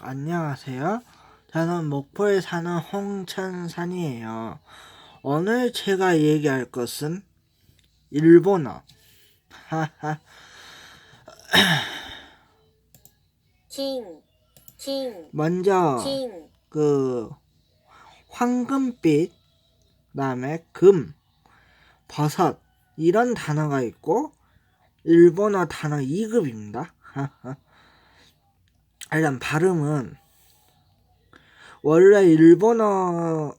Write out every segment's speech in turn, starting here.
안녕하세요. 저는 목포에 사는 홍천산이에요. 오늘 제가 얘기할 것은 일본어. 하하. 먼저 그 황금빛, 그다음에 금, 버섯 이런 단어가 있고 일본어 단어 2급입니다. 하하. 일단 발음은 원래 일본어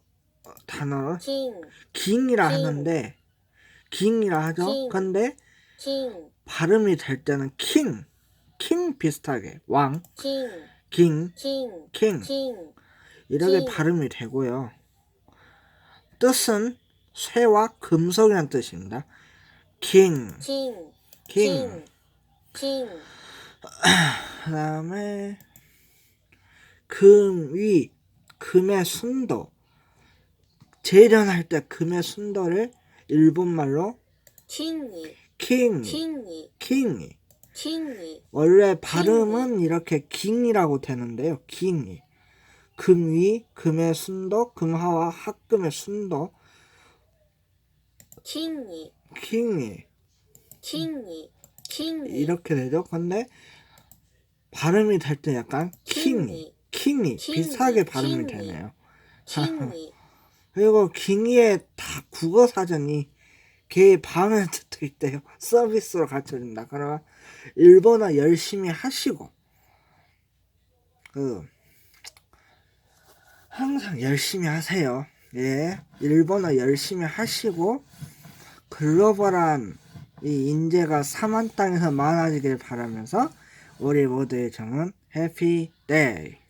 단어 킹. 킹이라 킹. 하는데 킹이라 하죠. 킹. 근데 킹. 발음이 될 때는 킹, 킹 비슷하게 왕, 킹, 킹, 킹, 킹, 킹. 이렇게 킹. 발음이 되고요. 뜻은 쇠와 금속이란 뜻입니다. 킹, 킹, 킹, 킹. 킹. 그 다음에 금위 금의 순도. 재련할 때 금의 순도를 일본말로 킹이. 킹. 킹이. 킹이. 킹이. 원래 발음은 킹이. 이렇게 킹이라고 되는데요. 킹이. 금위 금의 순도 금하와 합금의 순도. 킹이. 킹이. 킹이. 킹이. 이렇게 되죠. 근데 발음이 될 때 약간 킹이, 킹이 비슷하게 발음이. 되네요. 그리고 깅이의 다 국어 사전이 걔 방을 듣을 있대요. 서비스로 가르쳐준다. 그러면 일본어 열심히 하시고 그 항상 열심히 하세요. 예, 일본어 열심히 하시고 글로벌한 이 인재가 사만 땅에서 많아지길 바라면서 우리 모두의 정은 해피 데이.